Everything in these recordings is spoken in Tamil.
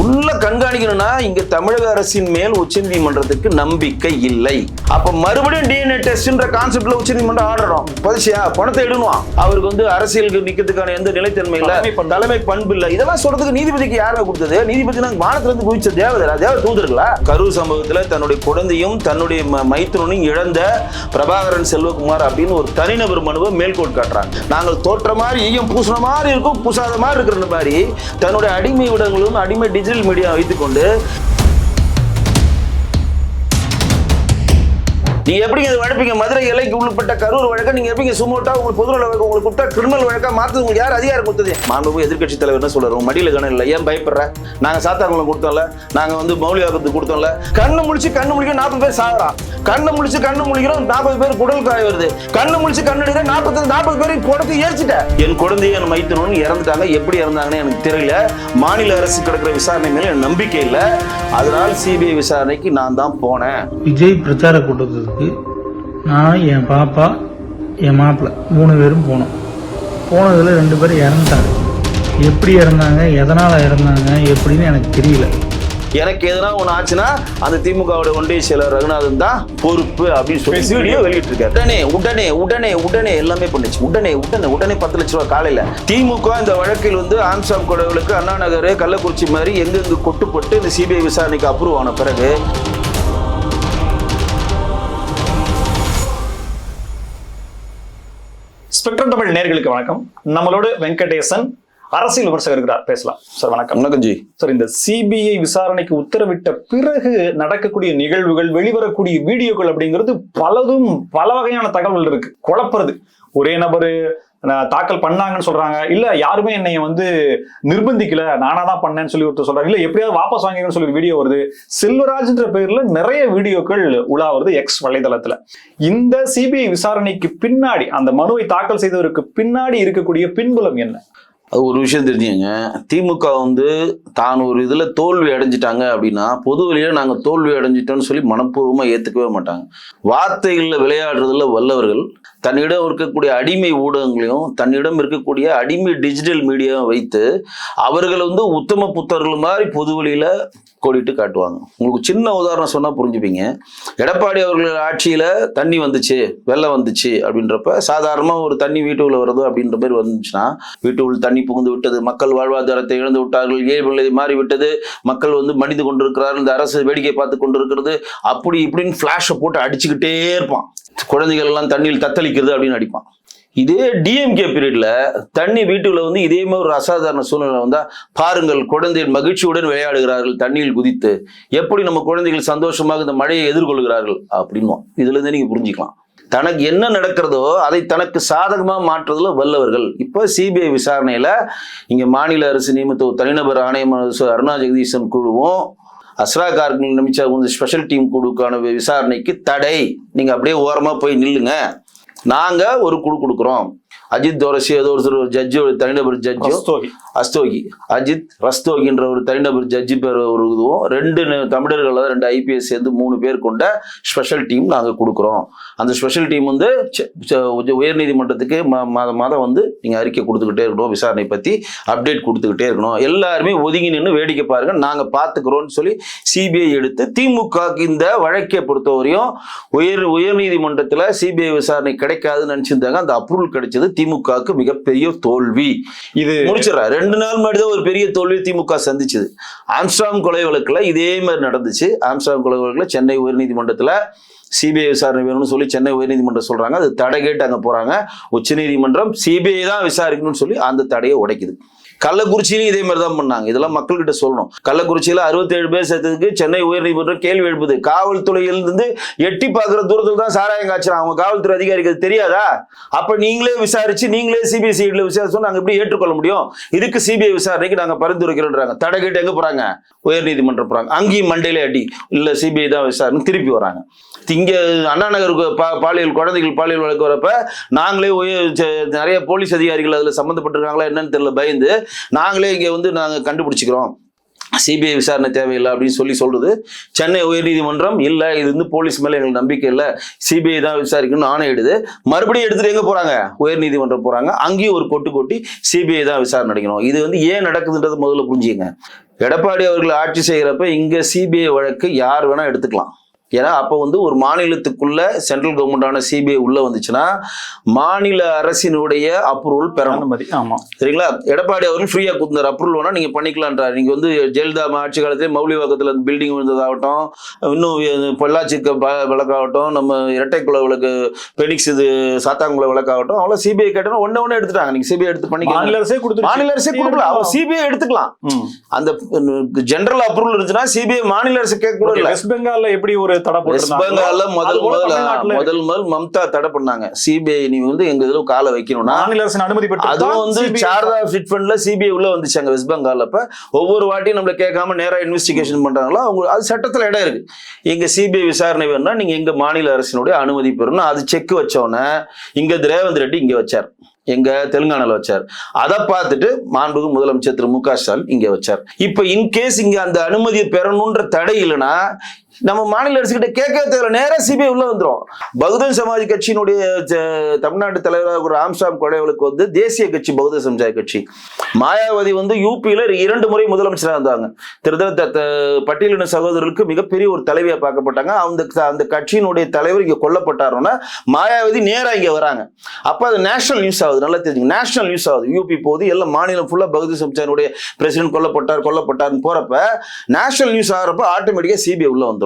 ஃபுல்லா கண்காணிக்கணும்னா இங்க தமிழக அரசின் மேல் உச்சநீதிமன்றத்துக்கு நம்பிக்கை இல்லை. அப்ப மறுபடியும் டிஎன்ஏ டெஸ்ட்ன்ற கான்செப்ட்ல உச்சநீதிமன்றம் ஆடுறோம். பதிச்சியா பணத்தை எடுணுவான் அவருக்கு வந்து அரசியலுக்கு நிக்கிறதுக்கான எந்த நிலைத்தன்மை இல்ல தலைமை பண்பு. இல்ல. இதெல்லாம் சொல்றதுக்கு நீதிபதிக்கு யாரை கொடுத்தது? நீதிபதி நாங்க வானத்துல இருந்து குவிச்ச தேவதை. தேவ தூதர்களா கரூர் சம்பவத்துல தன்னுடைய குழந்தையும் தன்னுடைய மைத்துனனையும் இழந்த பிரபாகரன் செல்வகுமார் அப்படின்னு ஒரு தனிநபர் மனுவை மேல்கோட் காட்டுறாங்க. நாங்கள் தோற்ற மாதிரி ஈயம் பூசின மாதிரி இருக்கும் பூசாத மாதிரி இருக்கிற மாதிரி தன்னுடைய அடிமை விடங்களும் அடிமை டிஜிட்டல் மீடியா வைத்துக்கொண்டு நீங்க எப்படிங்க இது வழப்பீங்க மதுரை எல்லைக்கு உள்ளப்பட்ட கரூர் வழக்க நீங்க எப்படிங்க சுமோட்டா உங்களுக்கு பொதுநல வழக்கு உங்களுக்கு கொடுத்தா கிரிமினல் வழக்கா மாத்து உங்களுக்கு யார் அதிகாரம் கொடுத்தது? மாண்பு எதிர்க்கட்சி தலைவர் என்ன சொல்றாரு? மடியில கணம் இல்லை. ஏன் பயப்படுற? நாங்க சாத்தாங்குளம் கொடுத்தோம்ல. நாங்க வந்து மௌலியாக்கத்துக்கு கொடுத்தோம்ல. கண்ணு முழிச்சு கண்ணு முடிக்க நாற்பது பேர் சாகுறா. கண்ணு முடிச்சு கண்ணு முழிக்கிறோம் நாற்பது பேர் குடல் காய வருது. கண்ணு முழிச்சு கண்ணு எடுக்கிற நாற்பது நாற்பது பேர் குடத்தை ஏறிச்சிட்டேன் என் குழந்தைய என் மைத்தனும் இறந்துட்டாங்க. எப்படி இறந்தாங்கன்னு எனக்கு தெரியல. மாநில அரசு கிடக்கிற விசாரணை மேல நம்பிக்கை இல்லை. அதனால் சிபிஐ விசாரணைக்கு நான் தான் போனேன். விஜய் பிரச்சார கூட்டத்துக்கு நான் என் பாப்பா என் மாப்பிள்ளை மூணு பேரும் போனோம். போனதில் ரெண்டு பேரும் இறந்துட்டாங்க. எப்படி இறந்தாங்க எதனால் இறந்தாங்க எப்படின்னு எனக்கு தெரியல. எனக்கு எதனா ஒண்ணு ஆச்சுன்னா அந்த திமுகவோட ஒன்றிய செயலர் ரகுநாதன் தான் பொறுப்பு அப்படின்னு சொல்லி வீடியோ வெளியிட்டு இருக்காரு. உடனே உடனே உடனே உடனே எல்லாமே பண்ணுச்சு உடனே உடனே உடனே பத்து லட்ச ரூபாய் காலையில. திமுக இந்த வழக்கில் வந்து ஆம்சாம் கொடவுகளுக்கு அண்ணா நகர் கள்ளக்குறிச்சி மாதிரி எங்கெங்கு கொட்டுப்பட்டு இந்த சிபிஐ விசாரணைக்கு அப்ரூவ் ஆன பிறகு ஸ்பெக்ட்ரம் தமிழ் நேர்களுக்கு வணக்கம். நம்மளோட வெங்கடேசன் அரசியல் விமர்சகர் இருக்கிறார் பேசலாம். சார் வணக்கம். வணக்கம் ஜி. சார் இந்த சிபிஐ விசாரணைக்கு உத்தரவிட்ட பிறகு நடக்கக்கூடிய நிகழ்வுகள் வெளிவரக்கூடிய வீடியோக்கள் அப்படிங்கிறது பலதும் பல வகையான தகவல் இருக்கு. குழப்புறது. ஒரே நபரு தாக்கல் பண்ணாங்கன்னு சொல்றாங்க. இல்ல யாருமே என்னைய வந்து நிர்பந்திக்கல. நானா தான் பண்ணேன்னு சொல்லி ஒருத்தர் சொல்றாங்க இல்ல எப்படியாவது வாபஸ் வாங்கிக்கணும்னு சொல்லி வீடியோ வருது. செல்வராஜ்ன்ற பேர்ல நிறைய வீடியோக்கள் உலா வருது எக்ஸ் வலைதளத்துல. இந்த சிபிஐ விசாரணைக்கு பின்னாடி அந்த மனுவை தாக்கல் செய்தவருக்கு பின்னாடி இருக்கக்கூடிய பின்புலம் என்ன? அது ஒரு விஷயம் தெரிஞ்சுங்க திமுக வந்து தான் ஒரு இதுல தோல்வி அடைஞ்சிட்டாங்க அப்படின்னா பொது வழியில நாங்க தோல்வி அடைஞ்சிட்டோம்னு சொல்லி மனப்பூர்வமா ஏத்துக்கவே மாட்டாங்க. வார்த்தைகள்ல விளையாடுறதுல வல்லவர்கள் தன்னிடம் இருக்கக்கூடிய அடிமை ஊடகங்களையும் தன்னிடம் இருக்கக்கூடிய அடிமை டிஜிட்டல் மீடியாவும் வைத்து அவர்கள் வந்து உத்தம புத்தர்கள் மாதிரி பொது வழியில் கோடிட்டு காட்டுவாங்க. உங்களுக்கு சின்ன உதாரணம் சொன்னால் புரிஞ்சுப்பீங்க. எடப்பாடி அவர்கள் ஆட்சியில் தண்ணி வந்துச்சு வெள்ளம் வந்துச்சு அப்படின்றப்ப சாதாரணமாக ஒரு தண்ணி வீட்டுக்குள்ள வருது அப்படின்ற மாதிரி வந்துச்சுன்னா வீட்டுக்குள் தண்ணி புகுந்து விட்டது மக்கள் வாழ்வாதாரத்தை இழந்து விட்டார்கள் இயல்புநிலை மாறி விட்டது மக்கள் வந்து மடிந்து கொண்டிருக்கிறார்கள் இந்த அரசு வேடிக்கை பார்த்து கொண்டிருக்கிறது அப்படி இப்படின்னு ஃப்ளாஷை போட்டு அடிச்சுக்கிட்டே இருப்பான். குழந்தைகள் எல்லாம் தண்ணியில் அடிக்கிறது அப்படின்னு அடிப்பான். இதே டிஎம்கே பீரியட்ல தண்ணி வீட்டுக்குள்ள வந்து இதே மாதிரி ஒரு அசாதாரண சூழ்நிலை வந்தா பாருங்கள் குழந்தைகள் மகிழ்ச்சியுடன் விளையாடுகிறார்கள் தண்ணியில் குதித்து. எப்படி நம்ம குழந்தைகள் சந்தோஷமாக இந்த மழையை எதிர்கொள்கிறார்கள் அப்படின்னும் இதுல இருந்து நீங்க புரிஞ்சுக்கலாம். தனக்கு என்ன நடக்கிறதோ அதை தனக்கு சாதகமாக மாற்றுறதுல வல்லவர்கள். இப்போ சிபிஐ விசாரணையில இங்க மாநில அரசு நியமித்த ஒரு தனிநபர் ஆணையம் அருணா ஜெகதீசன் குழுவும் அஸ்ரா கார்கில் நியமிச்ச ஸ்பெஷல் டீம் குழுக்கான விசாரணைக்கு தடை. நீங்கள் அப்படியே ஓரமா போய் நில்லுங்க. நாங்கள் ஒரு குழு கொடுக்குறோம். அஜித் தோரசி ஏதோ ஒரு ஜட்ஜி ஒரு தனிநபர் ஜட்ஜோ. அஸ்தோகி அஜித் ரஸ்தோகின்ற ஒரு தனிநபர் ஜட்ஜி பேர் ஒரு இதுவும் ரெண்டு தமிழர்கள் ரெண்டு ஐபிஎஸ் சேர்ந்து மூணு பேர் கொண்ட ஸ்பெஷல் டீம் நாங்கள் கொடுக்குறோம். அந்த ஸ்பெஷல் டீம் வந்து உயர்நீதிமன்றத்துக்கு மாதம் மாதம் வந்து நீங்கள் அறிக்கை கொடுத்துக்கிட்டே இருக்கணும் விசாரணை பற்றி அப்டேட் கொடுத்துக்கிட்டே இருக்கணும். எல்லாருமே ஒதுங்கி நின்று வேடிக்கை பாருங்க நாங்கள் பார்த்துக்கிறோம்னு சொல்லி சிபிஐ எடுத்து திமுக இந்த வழக்கை பொறுத்தவரையும் உயர் உயர்நீதிமன்றத்தில் சிபிஐ விசாரணை கிடைக்காதுன்னு நினச்சிருந்தாங்க. அந்த அப்ரூவல் கிடைச்சது திமுகவுக்கு மிகப்பெரிய தோல்வி. இது முடிச்சிடறேன் ரெண்டு நாள் முன்னாடி தான் ஒரு பெரிய தோல்வி திமுக சந்திச்சது. ஆம்ஸ்டாங் கொலை வழக்குல இதே மாதிரி நடந்துச்சு. ஆம்ஸ்டாங் கொலை வழக்குல சென்னை உயர்நீதிமன்றத்துல சிபிஐ விசாரணை வேணும்னு சொல்லி சென்னை உயர்நீதிமன்றம் சொல்றாங்க. அது தடை கேட்டு அங்க போறாங்க. உச்சநீதிமன்றம் சிபிஐ தான் விசாரிக்கணும்னு சொல்லி அந்த தடையை உடைக்குது. கள்ளக்குறிச்சியிலும் இதே மாதிரி தான் பண்ணாங்க. இதெல்லாம் மக்கள்கிட்ட சொல்லணும். கள்ளக்குறிச்சியில் அறுபத்தேழு பேர் சேர்த்ததுக்கு சென்னை உயர்நீதிமன்றம் கேள்வி எழுப்புது. காவல்துறையிலிருந்து எட்டி பார்க்குற தூரத்தில் தான் சாராயம் காய்ச்சலாம் அவங்க காவல்துறை அதிகாரிக்கு தெரியாதா? அப்போ நீங்களே விசாரிச்சு நீங்களே சிபிசிஐடியில் விசாரிச்சோம் நாங்கள் எப்படி ஏற்றுக்கொள்ள முடியும்? இதுக்கு சிபிஐ விசாரணைக்கு நாங்கள் பரிந்துரைக்கிறோன்றாங்க தடை கேட்டு எங்கே போகிறாங்க உயர்நீதிமன்றம் போகிறாங்க அங்கேயும் மண்டையிலே அடி. இல்லை சிபிஐ தான் விசாரணை. திருப்பி வராங்க. இங்கே அண்ணா நகருக்கு பா- பாலியல் குழந்தைகள் பாலியல் வழக்கு வரப்ப நாங்களே உயர் நிறைய போலீஸ் அதிகாரிகள் அதில் சம்மந்தப்பட்டிருக்காங்களா என்னன்னு தெரியல பயந்து நாங்களே இங்கே வந்து நாங்கள் கண்டுபிடிச்சிக்கிறோம். சிபிஐ விசாரணை தேவையில்லை அப்படின்னு சொல்லி சொல்றது. சென்னை உயர்நீதிமன்றம் இல்லை இது வந்து போலீஸ் மேலே எங்களுக்கு நம்பிக்கை இல்லை. சிபிஐ தான் விசாரிக்கணும்னு ஆணையிடுது. மறுபடியும் எடுத்துட்டு எங்க போறாங்க? உயர்நீதிமன்றம் போறாங்க. அங்கேயும் ஒரு கொட்டு கொட்டி சிபிஐ தான் விசாரணை நடக்கணும். இது வந்து ஏன் நடக்குதுன்றது முதல்ல புரிஞ்சுங்க எடப்பாடி அவர்கள் ஆட்சி செய்கிறப்ப இங்க சிபிஐ வழக்கு யார் வேணா எடுத்துக்கலாம். ஏன்னா அப்போ வந்து ஒரு மாநிலத்துக்குள்ள சென்ட்ரல் கவர்மெண்டான சிபிஐ உள்ள வந்துச்சுன்னா மாநில அரசினுடைய அப்ரூவல் பெறணும். அனுமதி ஆமா. சரிங்களா? எடப்பாடி அவர்கள் ஃப்ரீயா கொடுத்தார். அப்ரூவல் வேணா நீங்க பண்ணிக்கலான்றார் நீங்க வந்து ஜெயலலிதா ஆட்சி காலத்திலே மௌலிவாக்கத்துல பில்டிங் விழுந்ததாகட்டும் இன்னும் பொள்ளாச்சிக்கு ப- வழக்காகட்டும் நம்ம இரட்டைக்குள வழக்கு பெனிக்ஸ் இது சாத்தாங்குள வழக்காகட்டும் அவ்வளோ சிபிஐ கேட்டோம் ஒண்ணு ஒண்ணு எடுத்துட்டாங்க. நீங்க சிபிஐ எடுத்து பண்ணிக்கலாம் மாநில அரசே கொடுத்து மாநில அரசே கொடுக்கலாம் அவங்க சிபிஐ எடுத்துக்கலாம். அந்த ஜெனரல் அப்ரூவல் இருந்துச்சுன்னா சிபிஐ மாநில அரசு கேட்க கூட இல்ல. வெஸ்ட் பெங்கால்ல எப்படி ஒரு தடை முதல் முதல் முதல் முதல் மம்தா தடை பண்ணாங்க. சிபிஐ நீ வந்து எங்க இதுல காலை வைக்கணும்னா மாநில அரசின் அனுமதி பெற்று அதுவும் வந்து சாரதா சிட் ஃபண்ட்ல சிபிஐ உள்ள வந்துச்சாங்க வெஸ்ட் பெங்கால் அப்ப ஒவ்வொரு வாட்டியும் நம்மள கேட்காம நேரா இன்வெஸ்டிகேஷன் பண்றாங்களோ? அவங்க அது சட்டத்துல இடம் இருக்கு. இங்க சிபிஐ விசாரணை வேணும்னா நீங்க எங்க மாநில அரசினுடைய அனுமதி பெறணும். அது செக் வச்சோன்னே இங்க ரேவந்த் ரெட்டி இங்க வச்சார். எங்க தெலுங்கானால வச்சார். அதை பார்த்துட்டு மாண்புகு முதலமைச்சர் திரு மு க ஸ்டாலின் இங்க வச்சார். இப்ப இன்கேஸ் இங்க அந்த அனுமதியை பெறணுன்ற தடை இல்லைன்னா நம்ம மாநில அரசு கிட்ட கேட்கவே தேவையில்ல. நேரம் சிபிஐ உள்ள வந்துரும். பகுஜன் சமாஜ் கட்சியினுடைய தமிழ்நாட்டு தலைவராக ஒரு ராம்சாம் கொடைவலுக்கு வந்து தேசிய கட்சி பகுஜன் சமாஜ் கட்சி. மாயாவதி வந்து யூபியில இரண்டு முறை முதலமைச்சராக இருந்தாங்க. திருத்த பட்டியலின சகோதரர்களுக்கு மிகப்பெரிய ஒரு தலைவியா பார்க்கப்பட்டாங்க. அந்த அந்த கட்சியினுடைய தலைவர் இங்க கொல்லப்பட்டாருன்னா மாயாவதி நேரா இங்க வராங்க. அப்ப அது நேஷனல் நியூஸ் ஆகுது. நல்லா தெரிஞ்சுங்க. நேஷனல் நியூஸ் ஆகுது. யூபி போகுது. எல்லாம் மாநிலம் ஃபுல்லா பகுஜன் சமாஜனுடைய பிரசிடென்ட் கொல்லப்பட்டார் கொல்லப்பட்டார்னு போறப்ப நேஷனல் நியூஸ் ஆகிறப்ப ஆட்டோமேட்டிக்கா சிபிஐ உள்ள வந்து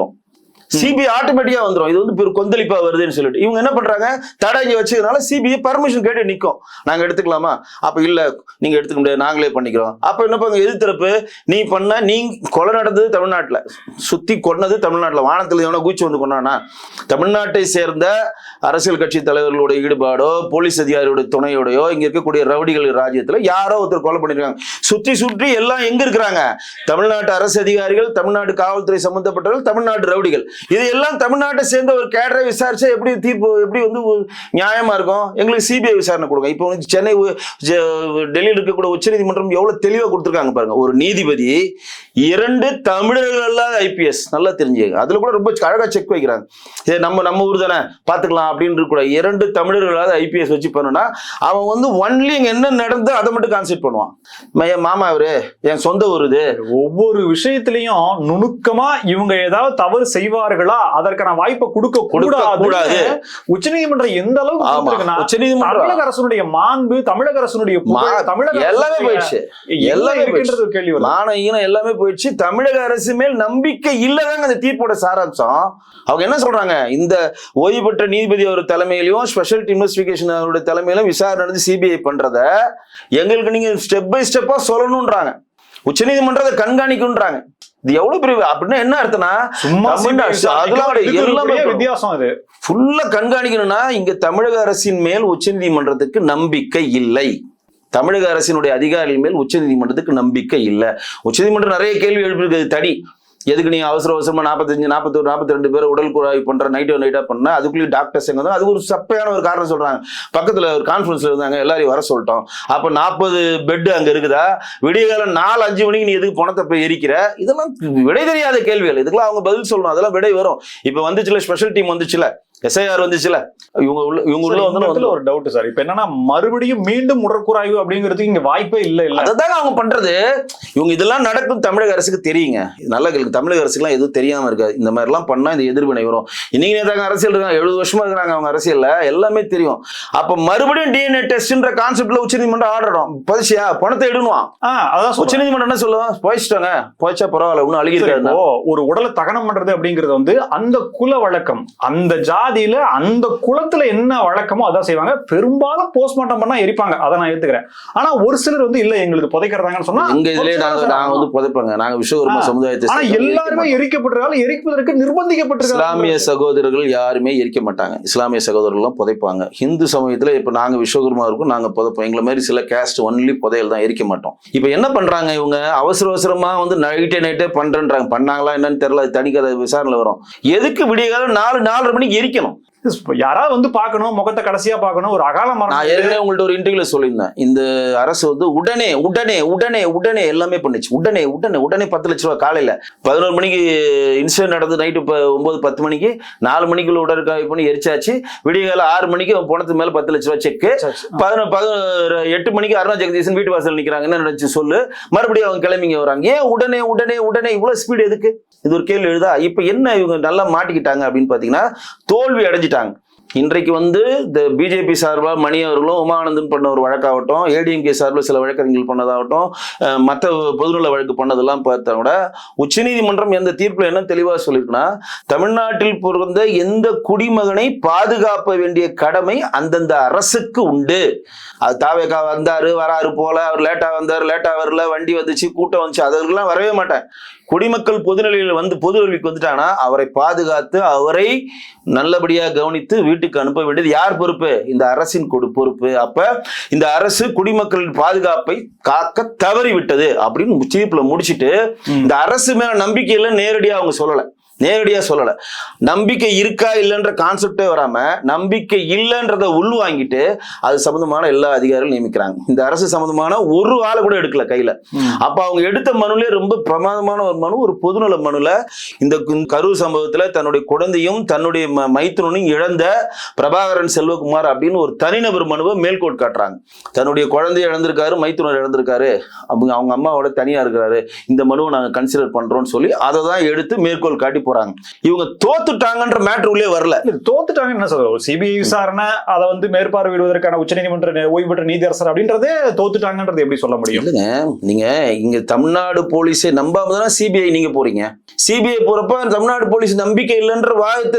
சிபிஐ ஆட்டோமேட்டிக்கா வந்துடும் இது வந்து கொந்தளிப்பா வருதுன்னு சொல்லிட்டு. இவங்க என்ன பண்றாங்க? தடை இங்க வச்சதுனால சிபிஐ பர்மிஷன் கேட்டு நிற்கும் நாங்க எடுத்துக்கலாமா? அப்ப இல்ல நீங்க எடுத்துக்க முடியாது. நாங்களே பண்ணிக்கிறோம். அப்ப என்ன பண்ணுங்க எதிர்த்தரப்பு நீ பண்ண நீ கொலை நடந்தது தமிழ்நாட்டுல. சுத்தி கொன்னது தமிழ்நாட்டுல. வானத்துல எவனோ கூச்சி வந்து கொண்டானா தமிழ்நாட்டை சேர்ந்த அரசியல் கட்சி தலைவர்களுடைய ஈடுபாடோ போலீஸ் அதிகாரியோட துணையோடையோ இங்க இருக்கக்கூடிய ரவுடிகள் ராஜ்யத்துல யாரோ ஒருத்தர் கொலை பண்ணிருக்காங்க. சுற்றி சுற்றி எல்லாம் எங்க இருக்கிறாங்க? தமிழ்நாட்டு அரசு அதிகாரிகள் தமிழ்நாடு காவல்துறை சம்பந்தப்பட்டவர்கள் தமிழ்நாட்டு ரவுடிகள். இது எல்லாம் தமிழ்நாட்டை சேர்ந்த ஒரு கேடரை விசாரிச்சா எப்படி தீர்ப்பு எப்படி வந்து நியாயமா இருக்கும்? எங்களுக்கு சிபிஐ விசாரணை கொடுங்க. இப்போ வந்து சென்னை டெல்லியில் இருக்கக்கூடிய உச்சநீதிமன்றம் எவ்வளவு தெளிவா கொடுத்துருக்காங்க பாருங்க. ஒரு நீதிபதி இரண்டு தமிழர்கள் அல்லாத ஐபிஎஸ் நல்லா தெரிஞ்சுங்க அதுல கூட ரொம்ப அழகா செக் வைக்கிறாங்க. இது நம்ம நம்ம ஊர் தானே பாத்துக்கலாம் அப்படின்னு கூட இரண்டு தமிழர்களாவது ஐபிஎஸ் வச்சு பண்ணனா அவன் வந்து ஒன்லி இங்க என்ன நடந்தோ அதை மட்டும் கான்சென்ட் பண்ணுவான். என் மாமா அவரு என் சொந்த ஊர் இது. ஒவ்வொரு விஷயத்திலையும் நுணுக்கமா இவங்க ஏதாவது தவறு செய்வார்களா? அதற்கான வாய்ப்பை கொடுக்க கூடாது கூடாது. உச்சநீதிமன்றம் எந்த அளவுக்கு கொடுத்திருக்குன்னா, உச்சநீதிமன்றம் தமிழக அரசனுடைய மாண்பு தமிழக அரசனுடைய தமிழக எல்லாமே போயிடுச்சு. எல்லாம் இருக்கின்றது கேள்வி வருது. மான ஈனம் எல்லாமே போயிடுச்சு. தமிழக அரசு மேல் நம்பிக்கை இல்லதாங்க அந்த தீர்ப்போட சாராம்சம். அவங்க என்ன சொல்றாங்க? இந்த ஓய்வு பெற்ற நீதிபதி அவர் தலைமையிலையும் ஸ்பெஷல் இன்வெஸ்டிகேஷன் அவருடைய தலைமையிலும் விசாரணை நடந்து சிபிஐ பண்றத எங்களுக்கு நீங்க ஸ்டெப் பை ஸ்டெப்பா சொல்லணும்ன்றாங்க. உச்சநீதிமன்றத்தை கண்காணிக்குன்றாங்க இது எவ்வளவு பெரிய அப்படின்னா என்ன அர்த்தம்னா எல்லாமே. வித்தியாசம் அது. ஃபுல்லா கண்காணிக்கணும்னா இங்க தமிழக அரசின் மேல் உச்சநீதிமன்றத்துக்கு நம்பிக்கை இல்லை. தமிழக அரசினுடைய அதிகாரிகள் மேல் உச்சநீதிமன்றத்துக்கு நம்பிக்கை இல்லை. உச்சநீதிமன்றம் நிறைய கேள்வி எழுப்பியிருக்குது தடி. எதுக்கு நீ அவசர அவசரமா நாற்பத்தஞ்சு நாற்பத்தொரு நாற்பத்தி ரெண்டு பேர் உடல் குழாய் பண்ற நைட்டு நைட்டா பண்ண அதுக்குள்ளேயும் டாக்டர்ஸ் எங்க அது ஒரு சப்பையான ஒரு காரணம் சொல்றாங்க. பக்கத்துல ஒரு கான்ஃபரன்ஸ்ல இருந்தாங்க எல்லாரையும் வர சொல்லிட்டோம். அப்ப நாற்பது பெட் அங்க இருக்குதா? விடிய காலம் நாலு அஞ்சு மணிக்கு நீ எதுக்கு பணத்தை போய் எரிக்கிற? இதெல்லாம் விடை தெரியாத கேள்விகள். இதுக்கெல்லாம் அவங்க பதில் சொல்லணும். அதெல்லாம் விடை வரும். இப்ப வந்துச்சுல ஸ்பெஷல் டீம் வந்துச்சுல. எஸ்ஐஆர் வந்துச்சுல. இவங்க உள்ள இவங்க உள்ள வந்து ஒரு டவுட் சார் இப்ப என்னன்னா மறுபடியும் மீண்டும் உடற்குறாய்வு அப்படிங்கிறதுக்கு இங்க வாய்ப்பே இல்ல இல்ல. அதைதாங்க அவங்க பண்றது. இவங்க இதெல்லாம் நடக்கும் தமிழக அரசுக்கு தெரியுங்க. நல்லா தமிழக அரசுக்குலாம் எதுவும் தெரியாம இருக்காது இந்த மாதிரி எல்லாம் பண்ணா இந்த எதிர்வினை வரும். இன்னைக்கு நேதாங்க அரசியல் இருக்காங்க. எழுபது வருஷமா இருக்கிறாங்க அவங்க அரசியல்ல. எல்லாமே தெரியும். அப்ப மறுபடியும் டிஎன்ஏ டெஸ்ட்ன்ற கான்செப்ட்ல உச்சநீதிமன்றம் ஆடுறோம் பதிச்சியா பணத்தை எடுணுவான் ஆஹ் அதான். உச்சநீதிமன்றம் என்ன சொல்லுவான் போயிச்சிட்டாங்க போயிச்சா பரவாயில்ல. ஒன்னும் அழுகி ஒரு உடலை தகனம் பண்றது அப்படிங்கிறது வந்து அந்த குல வழக்கம் அந்த ஜாதியில அந்த குலத்துல என்ன வழக்கமோ அதான் செய்வாங்க. பெரும்பாலும் போஸ்ட்மார்ட்டம் பண்ணா எரிப்பாங்க. அதை நான் ஏத்துக்கிறேன். ஆனா ஒரு சிலர் வந்து இல்ல எங்களுக்கு புதைக்கிறதாங்கன்னு சொன்னா எங்க இதுலயே நாங்க வந்து புதைப்பாங்க. நாங்க விஸ்வகர்மா. சமுதாயத்தை ஆனா எல்லாருமே எரிக்கப்பட்டிருக்காங்க. எரிப்பதற்கு நிர்பந்திக்கப்பட்டிருக்காங்க. இஸ்லாமிய சகோதரர்கள் யாருமே எரிக்க மாட்டாங்க. இஸ்லாமிய சகோதரர்கள்லாம் புதைப்பாங்க. ஹிந்து சமயத்துல இப்ப நாங்க விஸ்வகர்மா இருக்கும் நாங்க புதைப்போம். எங்களை மாதிரி சில கேஸ்ட் ஒன்லி புதையல் தான் எரிக்க மாட்டோம். இப்ப என்ன பண்றாங்க இவங்க? அவசர அவசரமா வந்து நைட்டே நைட்டே பண்றேன்றாங்க. பண்ணாங்களா என்னன்னு தெரியல. அது தனிக்கதை விசாரணை வரும். எதுக்கு விடிய காலம் நாலு நாலரை மணிக்கு எரிக்கணும் இப்ப யாராவது வந்து பார்க்கணும் முகத்தை கடைசியா பார்க்கணும் ஒரு அகால நான் மரணம் ஏற்கனவே உங்கள்ட்ட ஒரு இன்டர்வியூல சொல்லியிருந்தேன். இந்த அரசு வந்து உடனே உடனே உடனே உடனே எல்லாமே பண்ணுச்சு. உடனே உடனே உடனே பத்து லட்ச ரூபா காலையில. பதினோரு மணிக்கு இன்சிடென்ட் நடந்து நைட்டு இப்போ ஒன்பது பத்து மணிக்கு. நாலு மணிக்குள்ள உடற்காய் பண்ணி எரிச்சாச்சு. விடிய காலை ஆறு மணிக்கு பணத்து மேல பத்து லட்ச ரூபா செக்கு பதினொன்று பதினொரு எட்டு மணிக்கு அருணா ஜெகதீசன் வீட்டு வாசல் நிக்கிறாங்க. என்ன நடந்துச்சு சொல்லு. மறுபடியும் அவங்க கிளம்பிங்க வராங்க. ஏன் உடனே உடனே உடனே இவ்வளவு ஸ்பீடு எதுக்கு? இது ஒரு கேள்வி எழுதா? இப்ப என்ன இவங்க நல்லா மாட்டிக்கிட்டாங்க அப்படின்னு பாத்தீங்கன்னா தோல்வி அடைஞ்சிட்டாங்க. bidang. இன்றைக்கு வந்து இந்த பிஜேபி சார்பாக மணி அவர்களும் உமானந்தன் பண்ண ஒரு வழக்காகட்டும் ஏடிஎம்கே சார்பில் சில வழக்கறிஞர்கள் பண்ணதாகட்டும் மற்ற பொதுநல வழக்கு பண்ணதெல்லாம் பார்த்தா கூட உச்சநீதிமன்றம் எந்த தீர்ப்பில் என்ன தெளிவாக சொல்லியிருக்குன்னா தமிழ்நாட்டில் பிறந்த எந்த குடிமகனை பாதுகாப்ப வேண்டிய கடமை அந்தந்த அரசுக்கு உண்டு. அது தாவேக்கா வந்தாரு வராரு போல அவர் லேட்டா வந்தார் லேட்டா வரல வண்டி வந்துச்சு கூட்டம் வந்துச்சு அதற்கெல்லாம் வரவே மாட்டேன் குடிமக்கள் பொதுநிலையில் வந்து பொது கல்விக்கு வந்துட்டானா அவரை பாதுகாத்து அவரை நல்லபடியா கவனித்து வீட்டுக்கு அனுப்ப வேண்டியது யார் பொறுப்பு? இந்த அரசின் கொடு பொறுப்பு. அப்ப இந்த அரசு குடிமக்களின் பாதுகாப்பை காக்க தவறி விட்டது அப்படின்னு தீர்ப்புல முடிச்சிட்டு இந்த அரசு மேல நம்பிக்கை இல்லை நேரடியா அவங்க சொல்லல. நேரடியா சொல்லல. நம்பிக்கை இருக்கா இல்லைன்ற கான்செப்டே வராம நம்பிக்கை இல்லைன்றத உள்வாங்கிட்டு அது சம்பந்தமான எல்லா அதிகாரிகளும் நியமிக்கிறாங்க. இந்த அரசு சம்பந்தமான ஒரு ஆளை கூட எடுக்கல கையில. அப்ப அவங்க எடுத்த மனுலே ரொம்ப பிரமாதமான ஒரு மனு ஒரு பொதுநல மனுல இந்த கரூர் சம்பவத்துல தன்னுடைய குழந்தையும் தன்னுடைய மைத்துனனையும் இழந்த பிரபாகரன் செல்வகுமார் அப்படின்னு ஒரு தனிநபர் மனுவை மேல்கோட் காட்டுறாங்க. தன்னுடைய குழந்தைய இழந்திருக்காரு மைத்துனர் இழந்திருக்காரு. அவங்க அவங்க அம்மாவோட தனியா இருக்கிறாரு. இந்த மனுவை நாங்க கன்சிடர் பண்றோம்னு சொல்லி அதை தான் எடுத்து மேற்கோள் காட்டி போறாங்க. இவங்க தோத்துட்டாங்கன்ற மேட்ரு உள்ளே வரல. தோத்துட்டாங்க என்ன சொல்ற சிபிஐ விசாரணை அதை வந்து மேற்பார்வையிடுவதற்கான உச்சநீதிமன்ற ஓய்வு பெற்ற நீதியரசர் அப்படின்றதே தோத்துட்டாங்கன்றது எப்படி சொல்ல முடியும்? இல்லைங்க நீங்க இங்க தமிழ்நாடு போலீஸை நம்பாம தானே சிபிஐ நீங்க போறீங்க? சிபிஐ போறப்ப தமிழ்நாடு போலீஸ் நம்பிக்கை இல்லைன்ற வாதத்தை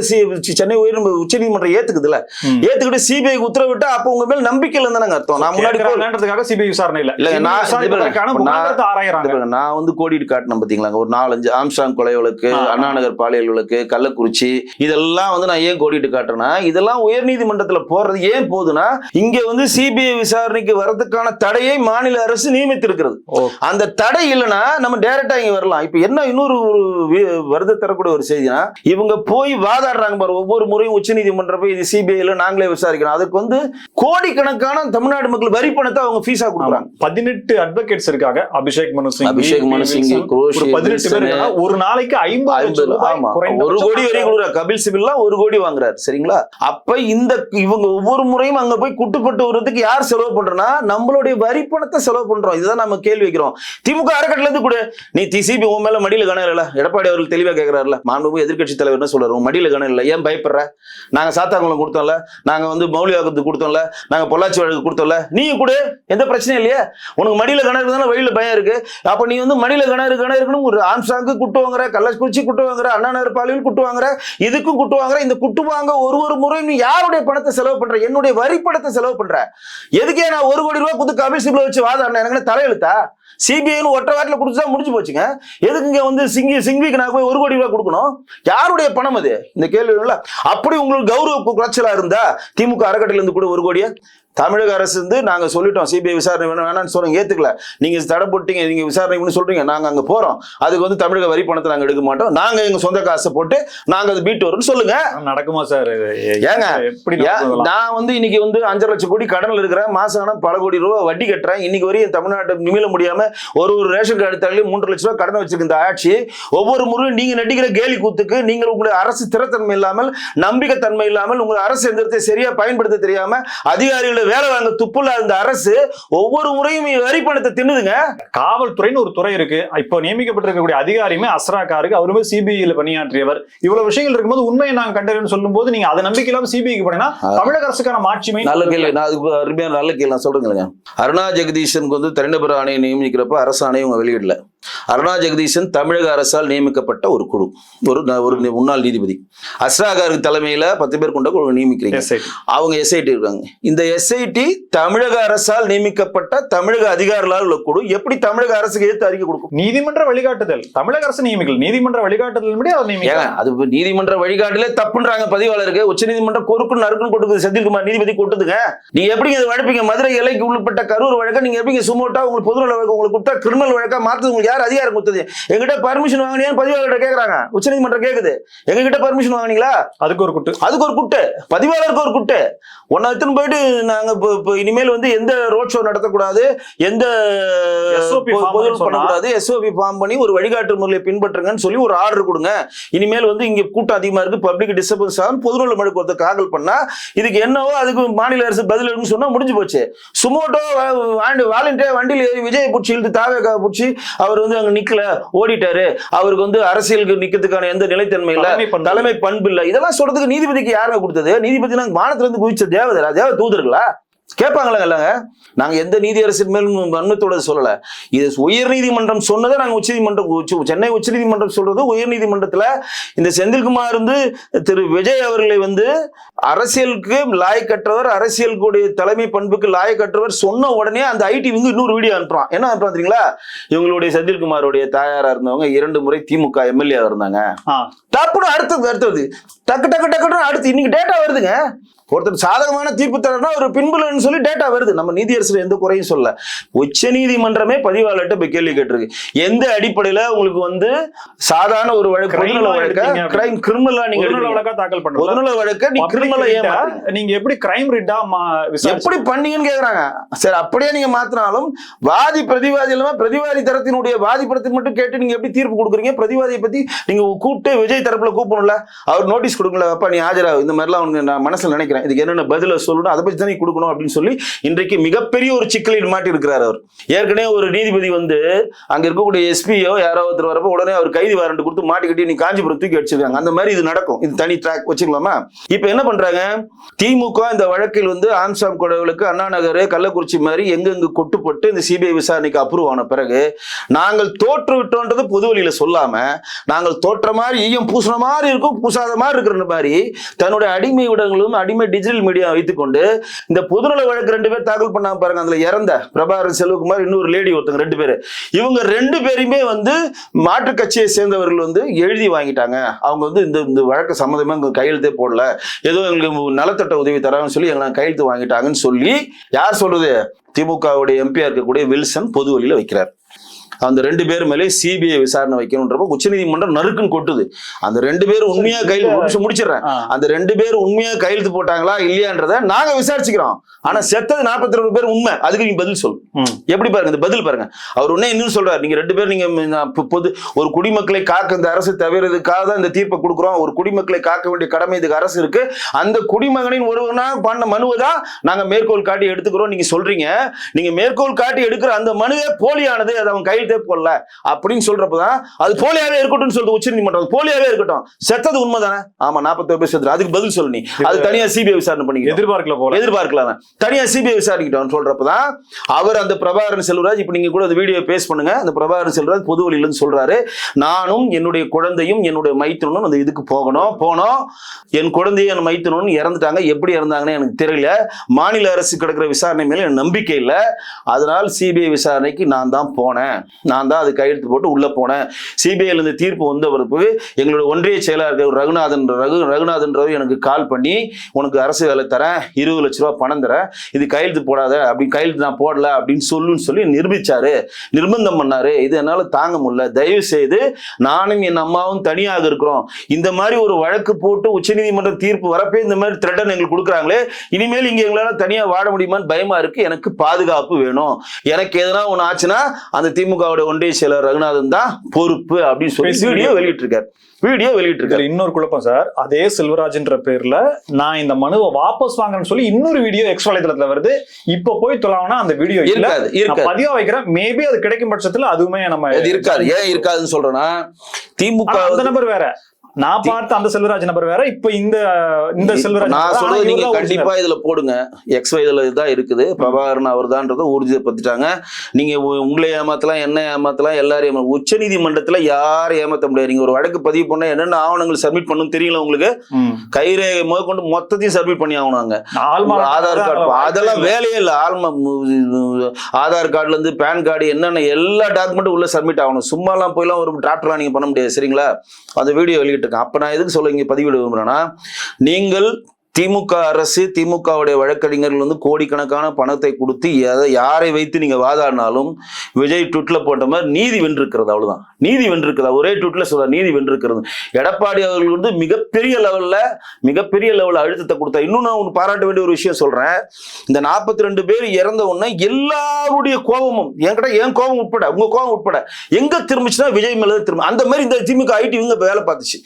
சென்னை உயர் உச்சநீதிமன்றம் ஏத்துக்குதுல. ஏத்துக்கிட்டு சிபிஐ உத்தரவிட்டா அப்ப உங்க மேல நம்பிக்கை இல்லைன்னு தானங்க அர்த்தம். நான் முன்னாடி சிபிஐ விசாரணை இல்ல. இல்ல, நான் நான் வந்து கோடிட்டு காட்டினேன் பாத்தீங்களா ஒரு நாலஞ்சு ஆம்ஸ்டாங் கொலை வழக்கு ஆ. பாலியல் வழக்கு கள்ளக்குறிச்சி இதெல்லாம் வந்து நான் ஏன் கோடிட்டு காட்டுறேன்னா இதெல்லாம் உயர்நீதிமன்றத்துல போறது ஏன் போகுதுன்னா இங்க வந்து சிபிஐ விசாரணைக்கு வரதுக்கான தடையை மாநில அரசு நியமித்திருக்கிறது. அந்த தடை இல்லைன்னா நம்ம டைரக்டா இங்க வரலாம். இப்ப என்ன இன்னொரு ஒரு வி- வருத்த தரக்கூடிய ஒரு செய்தினா இவங்க போய் வாதாடுறாங்க பாரு ஒவ்வொரு முறையும் உச்சநீதிமன்றம் போய் இது சிபிஐல நாங்களே விசாரிக்கணும் அதுக்கு வந்து கோடிக்கணக்கான தமிழ்நாடு மக்கள் வரி பணத்தை அவங்க ஃபீஸா கொடுக்குறாங்க. பதினெட்டு அட்வொகேட்ஸ் இருக்காங்க அபிஷேக் மனு சிங் அபிஷேக் மனு சிங், பதினெட்டு பேர். ஒரு நாளைக்கு ஐம்பது ரூபாய் ஒரு கோடி வரைக்கும் கொடுக்குறாரு கபில் சிபில்லாம் ஒரு கோடி வாங்குறாரு சரிங்களா? அப்ப இந்த இவங்க ஒவ்வொரு முறையும் அங்க போய் குட்டுப்பட்டு வர்றதுக்கு யார் செலவு பண்றோம்னா நம்மளுடைய வரி பணத்தை செலவு பண்றோம். இதுதான் நம்ம கேள்வி வைக்கிறோம். திமுக அறக்கட்டளை இருந்து கொடு. நீ டிசிபி உன் மேல மடியில இல்ல எடப்பாடி அவர்கள் தெளிவா கேக்குறாருல. மாண்புமிகு எதிர்க்கட்சி தலைவர் என்ன சொல்றாரு? மடியில கணம் இல்ல. ஏன் பயப்படுற? நாங்க சாத்தாங்குளம் கொடுத்தோம்ல. நாங்க வந்து மௌலியாக்கத்துக்கு கொடுத்தோம்ல. நாங்க பொள்ளாச்சி வழக்கு கொடுத்தோம்ல. நீ கொடு. எந்த பிரச்சனையும் இல்லையே. உனக்கு மடியில கணம் இருக்குதானே வழியில பயம் இருக்கு. அப்ப நீ வந்து மடியில கணம் இருக்கு கணம் இருக்குன்னு ஒரு ஆம்சாங்கு குட்டு வாங்குற கள்ளக்குறிச்சி குட்டு வாங்குற அண்ணா நகர் பாலியல் குட்டு வாங்குற இதுக்கும் குட்டு வாங்குற இந்த குட்டு வாங்க ஒரு ஒரு முறை நீ யாருடைய பணத்தை செலவு பண்ற? என்னுடைய வரி பணத்தை செலவு பண்ற? எதுக்கே நான் ஒரு கோடி ரூபாய் கொடுத்து கபில் சிபில் வச்சு வாதாடினேன் எனக்கு என்ன தலையெழுத்தா? சிபிஐன்னு ஒற்றை வாட்டில் கொடுத்துதான் முடிஞ்சு போச்சுங்க. எதுக்கு இங்க வந்து சிங்கி சிங்கிக்கு நான் போய் ஒரு கோடி ரூபாய் கொடுக்கணும்? யாருடைய பணம் அது? இந்த கேள்வி அப்படி உங்களுக்கு கௌரவ குறைச்சலா இருந்தா திமுக அறக்கட்டளை இருந்து கூட ஒரு கோடியா தமிழக அரசு வந்து நாங்க சொல்லிட்டோம் சிபிஐ விசாரணை வேணும் வேணாம்னு சொல்றோம். ஏத்துக்கல. நீங்க தடை போட்டீங்க நீங்க விசாரணை பண்ணி சொல்றீங்க. நாங்க அங்க போறோம். அதுக்கு வந்து தமிழக வரி பணத்தை நாங்க எடுக்க மாட்டோம். நாங்க எங்க சொந்த காசை போட்டு நாங்க அது மீட்டு வரோம்னு சொல்லுங்க. நடக்குமா சார்? ஏங்க? நான் வந்து இன்னைக்கு வந்து அஞ்சரை லட்சம் கோடி கடன்ல இருக்கிறேன். மாசம் ஆனா பல கோடி ரூபாய் வட்டி கட்டுறேன். இன்னைக்கு வரையும் தமிழ்நாட்டை நிமில முடியாம ஒரு ஒரு ரேஷன் கார்டு தள்ளி மூன்று லட்சம் ரூபாய் கடன் வச்சிருக்க இந்த ஆட்சி. ஒவ்வொரு முறையும் நீங்க நடிக்கிற கேலி கூத்துக்கு நீங்கள் உங்களுடைய அரசு திறத்தன்மை இல்லாமல் நம்பிக்கைத்தன்மை இல்லாமல் உங்கள் அரசு எந்திரத்தை சரியா பயன்படுத்த தெரியாம அதிகாரிகளை வேலை வாங்க துப்புல இந்த அரசு ஒவ்வொரு முறையும் வரி பணத்தை தின்னுதுங்க. காவல்துறைன்னு ஒரு துறை இருக்கு. இப்போ நியமிக்கப்பட்டிருக்கக்கூடிய அதிகாரியுமே அஸ்ராக்காருக்கு அவருமே சிபிஐல பணியாற்றியவர். இவ்வளவு விஷயங்கள் இருக்கும்போது உண்மையை நாங்க கண்டறியன்னு சொல்லும்போது நீங்க அதை நம்பிக்கை இல்லாம சிபிஐக்கு போனீங்கன்னா தமிழக அரசுக்கான மாட்சிமை நல்ல கேள்வி. நான் அதுக்கு அருமையான நல்ல கேள்வி. நான் சொல்றேங்க அருணா ஜெகதீஷனுக்கு வந்து தனிநபர் ஆணையை நியமிக்கிறப்ப அரசு ஆணையம் அவங்க வெளியிடல. அருணா ஜெகதீசன் தமிழக அரசால் நியமிக்கப்பட்ட ஒரு குழு ஒரு ஒரு முன்னாள் நீதிபதி. அஸ்ராகாருக்கு தலைமையில பத்து பேர் கொண்ட குழு நியமிக்கிறீங்க. அவங்க எஸ்ஐடி இருக்காங்க. இந்த எஸ்ஐடி தமிழக அரசால் நியமிக்கப்பட்ட தமிழக அதிகாரிகளால் உள்ள குழு எப்படி தமிழக அரசுக்கு எதிர்த்து அறிக்கை கொடுக்கும்? நீதிமன்ற வழிகாட்டுதல். தமிழக அரசு நியமிக்கல். நீதிமன்ற வழிகாட்டுதல் அது நீதிமன்ற வழிகாட்டிலே தப்புன்றாங்க பதிவாளருக்கு. உச்ச நீதிமன்றம் கொறுக்கு நறுக்குன்னு கொடுக்குது செந்தில்குமார் நீதிபதி கொட்டுதுங்க நீங்க எப்படிங்க இது வழப்பீங்க மதுரை எல்லைக்கு உள்பட்ட கரூர் வழக்க நீங்க எப்படிங்க சுமோட்டா உங்களுக்கு பொது வழக்கு உங்களுக்கு கொடுத்தா கிரிமினல் வழக்கா மாத்து உங்களுக்கு யார் அதிகாரம் கொடுத்தது. எங்கிட்ட பர்மிஷன் வாங்கினியான்னு பதிவாளர்கிட்ட கேக்குறாங்க. உச்சநீதிமன்றம் கேக்குது. எங்ககிட்ட பர்மிஷன் வாங்குனீங்களா? அதுக்கு ஒரு குட்டு. அதுக்கு ஒரு குட்டு. பதிவாளருக்கு ஒரு குட்டு. ஒன்னு எடுத்துன்னு போயிட்டு நாங்க இனிமேல் வந்து எந்த ரோட் ஷோ நடத்தக்கூடாது எந்த? பண்ணக்கூடாது எஸ்ஓபி ஃபார்ம் பண்ணி ஒரு வழிகாட்டு முறையை பின்பற்றுங்கன்னு சொல்லி ஒரு ஆர்டர் கொடுங்க. இனிமேல் வந்து இங்க கூட்டம் அதிகமா இருக்கு பப்ளிக் டிஸ்டர்பன்ஸ் ஆகும் பொதுநல மனுக்கு ஒருத்தர் காகல் பண்ணா இதுக்கு என்னவோ அதுக்கு மாநில அரசு பதில் எடுன்னு சொன்னா முடிஞ்சு போச்சு. சுமோட்டோ வாலண்டியர் வண்டியில் ஏறி விஜய் பிடிச்சி இழுத்து தாவேக்கா பிடிச்சி அவர் வந்து அங்க நிக்கல ஓடிட்டாரு. அவருக்கு வந்து அரசியலுக்கு நிக்கிறதுக்கான எந்த நிலைத்தன்மை இல்ல. தலைமை பண்பு. இல்ல. இதெல்லாம் சொல்றதுக்கு நீதிபதிக்கு யாருங்க கொடுத்தது? நீதிபதி நாங்க வானத்துல இருந்து குவிச்ச தேவதரா தேவ தூதர்களா? கேட்பாங்களா இல்லைங்க? நாங்க எந்த நீதி அரசின் மேலும் வன்மத்தோட சொல்லல. இது உயர் நீதிமன்றம் சொன்னதை நாங்க உச்ச நீதிமன்றம் உச்ச- சென்னை உச்ச நீதிமன்றம் சொல்றது உயர் நீதிமன்றத்துல இந்த செந்தில்குமார் வந்து திரு விஜய் அவர்களை வந்து அரசியலுக்கு லாயக்கற்றவர் அரசியலுக்குடைய தலைமை பண்புக்கு லாயக்கற்றவர் சொன்ன உடனே அந்த ஐடி வந்து இன்னொரு வீடியோ அனுப்புறான். என்ன அனுப்புறான் தெரியுங்களா? இவங்களுடைய செந்தில்குமாருடைய தாயாரா இருந்தவங்க இரண்டு முறை திமுக எம்எல்ஏ இருந்தாங்க. ஆ. டப்புனு அடுத்தது அடுத்தது டக்கு டக்கு டக்குன்னு அடுத்து இன்னைக்கு டேட்டா வருதுங்க. ஒருத்தர் சாதகமான தீர்ப்பு தரனா ஒரு பின்புலன்னு சொல்லி டேட்டா வருது. நம்ம நீதியரசர் எந்த குறையும் சொல்ல உச்ச நீதிமன்றமே பதிவாளர்கிட்ட போய் கேள்வி கேட்டிருக்கு. எந்த அடிப்படையில உங்களுக்கு வந்து சாதாரண ஒரு வழக்கு பொதுநல வழக்க. கிரைம் கிரிமினலா நீங்க. வழக்கா தாக்கல் பண்ணுறது பொதுநல வழக்க நீ கிரிமினலா மாத்துறீங்க? நீங்க எப்படி கிரைம் ரிட்டா எப்படி பண்ணீங்கன்னு கேக்குறாங்க. சரி அப்படியே நீங்க மாத்தினாலும் வாதி பிரதிவாதி இல்லாம பிரதிவாதி தரத்தினுடைய வாதி படத்தை மட்டும் கேட்டு நீங்க எப்படி தீர்ப்பு கொடுக்குறீங்க? பிரதிவாதியை பத்தி நீங்க கூப்பிட்டு விஜய் தரப்புல கூப்பிடணும்ல. அவர் நோட்டீஸ் கொடுக்கல அப்பா நீ ஆஜரா இந்த மாதிரிலாம் உனக்கு நான் மனசுல நினைக்கிறேன் இதுக்கு என்னென்ன பதில சொல்லணும் அதை பத்தி தான் கொடுக்கணும் அப்படின்னு சொல்லி இன்றைக்கு மிகப்பெரிய ஒரு சிக்கலில் மாட்டி இருக்கிறார் அவர். ஏற்கனவே ஒரு நீதிபதி வந்து அங்க இருக்கக்கூடிய எஸ்பியோ யாரோ ஒருத்தர் வரப்போ உடனே அவர் கைதி வாரண்ட் கொடுத்து மாட்டிக்கிட்டு நீ காஞ்சிபுரம் தூக்கி அடிச்சிருக்காங்க. அந்த மாதிரி இது நடக்கும். இது தனி ட்ராக் வச்சுக்கலாமா? இப்போ என்ன பண்றாங்க? திமுக இந்த வழக்கில் வந்து ஆம்சாம் கொடவுளுக்கு அண்ணா நகர் கள்ளக்குறிச்சி மாதிரி எங்கெங்கு கொட்டுப்பட்டு இந்த சிபிஐ விசாரணைக்கு அப்ரூவ் ஆன பிறகு நாங்கள் தோற்று விட்டோன்றது பொது வழியில சொல்லாம நாங்கள் தோற்ற மாதிரி ஈயம் பூசின மாதிரி இருக்கும் பூசாத மாதிரி இருக்கிற மாதிரி தன்னுடைய அடிமை விடங்களும் அடிமை டிஜிட்டல் மீடியா வைத்துக்கொண்டு இந்த பொதுநல வழக்கு ரெண்டு பேர் தாக்கல் பண்ணாம பாருங்க. அதுல இறந்த பிரபாகர் செல்வகுமார் இன்னொரு லேடி ஒருத்தங்க ரெண்டு பேர். இவங்க ரெண்டு பேருமே வந்து மாற்றுக் கட்சியை சேர்ந்தவர்கள் வந்து எழுதி வாங்கிட்டாங்க. அவங்க வந்து இந்த இந்த வழக்கு சம்மந்தமா எங்க கையெழுத்தே போடல. ஏதோ எங்களுக்கு நலத்தட்ட உதவி தராங்கன்னு சொல்லி எங்களை கையெழுத்து வாங்கிட்டாங்கன்னு சொல்லி யார் சொல்றது? திமுகவுடைய எம்பியா இருக்கக்கூடிய வில்சன் பொது வழியில வைக்கிறார். அந்த ரெண்டு பேர் மேலே சிபிஐ விசாரணை வைக்கணுன்றப்ப உச்சநீதிமன்றம் நறுக்குன்னு கொட்டுது. அந்த ரெண்டு பேரும் உண்மையா கையில் நிமிஷம் முடிச்சிடுறேன். அந்த ரெண்டு பேரும் உண்மையா கையெழுத்து போட்டாங்களா இல்லையான்றத நாங்க விசாரிச்சுக்கிறோம். ஆனா செத்தது நாற்பத்தி ரெண்டு பேர் உண்மை. அதுக்கு நீங்க பதில் சொல்லு. எப்படி பாருங்க இந்த பதில் பாருங்க. அவர் உடனே இன்னும் சொல்றாரு. நீங்க ரெண்டு பேரும் நீங்க பொது ஒரு குடிமக்களை காக்க இந்த அரசு தவிரதுக்காக தான் இந்த தீர்ப்பை கொடுக்குறோம். ஒரு குடிமக்களை காக்க வேண்டிய கடமை இதுக்கு அரசு இருக்கு. அந்த குடிமகனின் ஒருவனா பண்ண மனுவை தான் நாங்க மேற்கோள் காட்டி எடுத்துக்கிறோம். நீங்க சொல்றீங்க. நீங்க மேற்கோள் காட்டி எடுக்கிற அந்த மனுவே போலியானது. அது அவன் கையெழுத்தே போடல அப்படின்னு சொல்றப்பதான் அது போலியாவே இருக்கட்டும்னு சொல்றது உச்ச நீதிமன்றம் போலியாவே இருக்கட்டும். செத்தது உண்மைதானே? ஆமா நாற்பத்தோரு பேர் செத்துரு அதுக்கு பதில் சொல்லு நீ. அது தனியா சிபிஐ விசாரணை பண்ணிக்கிறோம் எதிர்பார்க்கல போல. எதிர்பார்க்கலாம் தனியா சிபிஐ விசாரிக்கிட்டோம் சொல்றப்பதான் அவர் அந்த பிரபாகரன் செல்வராஜ் இப்ப நீங்க கூட அந்த வீடியோ பேஸ் பண்ணுங்க. அந்த பிரபாகரன் செல்வராஜ் பொது வழியில இருந்து சொல்றாரு. நானும் என்னுடைய குழந்தையும் என்னுடைய மைத்தனும் அந்த இதுக்கு போகணும். போனோம். என் குழந்தையும் என் மைத்தனும் இறந்துட்டாங்க. எப்படி இறந்தாங்கன்னு எனக்கு தெரியல. மாநில அரசு கிடக்கிற விசாரணை மேல நம்பிக்கை இல்லை. அதனால் சிபிஐ விசாரணைக்கு நான் தான் போனேன். நான் தான் அது கையெழுத்து போட்டு உள்ள போனேன். சிபிஐல இருந்து தீர்ப்பு வந்த பிறகு எங்களோட ஒன்றிய செயலாளர் ரகுநாதன் ரகு ரகுநாதன்றவர் எனக்கு கால் பண்ணி உனக்கு அரசு வேலை தரேன் இருபது லட்ச ரூபா பணம் தரேன் இது கையெழுத்து போடாத அப்படி கையெழுத்து நான் போடல அப்படின்னு சொல்லுன்னு சொல்லி நிரூபிச்சாரு. நிர்பந்தம் பண்ணாரு. இது என்னால தாங்க முடியல. தயவு செய்து நானும் என் அம்மாவும் தனியாக இருக்கிறோம். இந்த மாதிரி ஒரு வழக்கு போட்டு உச்சநீதிமன்ற தீர்ப்பு வரப்பே இந்த மாதிரி த்ரெட்டன் எங்களுக்கு கொடுக்குறாங்களே இனிமேல் இங்க எங்களால தனியா வாழ முடியுமான்னு பயமா இருக்கு. எனக்கு பாதுகாப்பு வேணும். எனக்கு எதனா ஒன்னு ஆச்சுன்னா அந்த திமுக திமுகவோட ஒன்றிய செயலர் ரகுநாதன் தான் பொறுப்பு அப்படின்னு சொல்லி வீடியோ வெளியிட்டிருக்காரு. வீடியோ வெளியிட்டிருக்காரு. இன்னொரு குழப்பம் சார். அதே செல்வராஜ்ன்ற பேர்ல நான் இந்த மனுவை வாபஸ் வாங்குறேன்னு சொல்லி இன்னொரு வீடியோ எக்ஸ் வலைதளத்துல வருது. இப்ப போய் தொலாவனா அந்த வீடியோ இல்ல. இருக்காது இருக்காது. பதிவா வைக்கிறேன். மேபி அது கிடைக்கும் பட்சத்துல அதுவுமே நம்ம இருக்காது. ஏன் இருக்காதுன்னு சொல்றேன்னா திமுக அந்த நபர் வேற. நான் பார்த்த அந்த செல்வராஜ் நபர் வேற இப்ப இந்த இந்த செல்வராஜ் நான் சொல்றது நீங்க. கண்டிப்பா இதுல போடுங்க. எக்ஸ் இதுல தான் இருக்குது. பிரபாகரன் அவர் தான்றதை உறுதிப்படுத்திட்டாங்க நீங்க உங்களை ஏமாத்தலாம் என்ன ஏமாத்தலாம் எல்லாரையும் ஏமா- உச்ச நீதிமன்றத்துல யாரும் ஏமாத்த முடியாது. நீங்க ஒரு வழக்கு பதிவு பண்ண என்னென்ன ஆவணங்கள் சப்மிட் பண்ணணும் தெரியல உங்களுக்கு. கைரேகை முதற்கொண்டு மொத்தத்தையும் சப்மிட் பண்ணி ஆள்மாறாட்டம் ஆதார் கார்டு அதுல அதெல்லாம் வேலையே இல்லை. ஆல்ம ஆதார் கார்டுல இருந்து பேன் கார்டு என்னென்ன எல்லா டாக்குமெண்ட்டும் உள்ள சப்மிட் ஆகணும். சும்மாலாம் போயெல்லாம் ஒரு டிராப்டர்லாம் நீங்க பண்ண முடியாது. சரிங்களா? அந்த வீடியோ வெளியிட்டிருக்கேன் அப்போ நான் எதுக்கு சொல்ல இங்கே பதிவிட விரும்புகிறேன்னா நீங்கள் திமுக அரசு திமுகவுடைய வழக்கறிஞர்கள் வந்து கோடிக்கணக்கான பணத்தை கொடுத்து எதை யாரை வைத்து நீங்க வாதாடினாலும் விஜய் ட்விட்ல போட்ட மாதிரி நீதி வென்றிருக்கிறது அவ்வளவுதான். நீதி வென்றிருக்கிறது. ஒரே ட்விட்ல சொல்ற நீதி வென்றிருக்கிறது. எடப்பாடி அவர்கள் வந்து மிகப்பெரிய லெவல்ல மிகப்பெரிய லெவல்ல அழுத்தத்தை கொடுத்தா இன்னும் நான் ஒன்று பாராட்ட வேண்டிய ஒரு விஷயம் சொல்றேன். இந்த நாற்பத்தி ரெண்டு பேர் இறந்த உடனே எல்லாருடைய கோபமும் என்கிட்ட என் கோபம் உட்பட உங்க கோபம் உட்பட எங்க திரும்பிச்சுன்னா விஜய் மேல திரும்ப அந்த மாதிரி இந்த திமுக ஐடி இவங்க வேலை பார்த்துச்சு.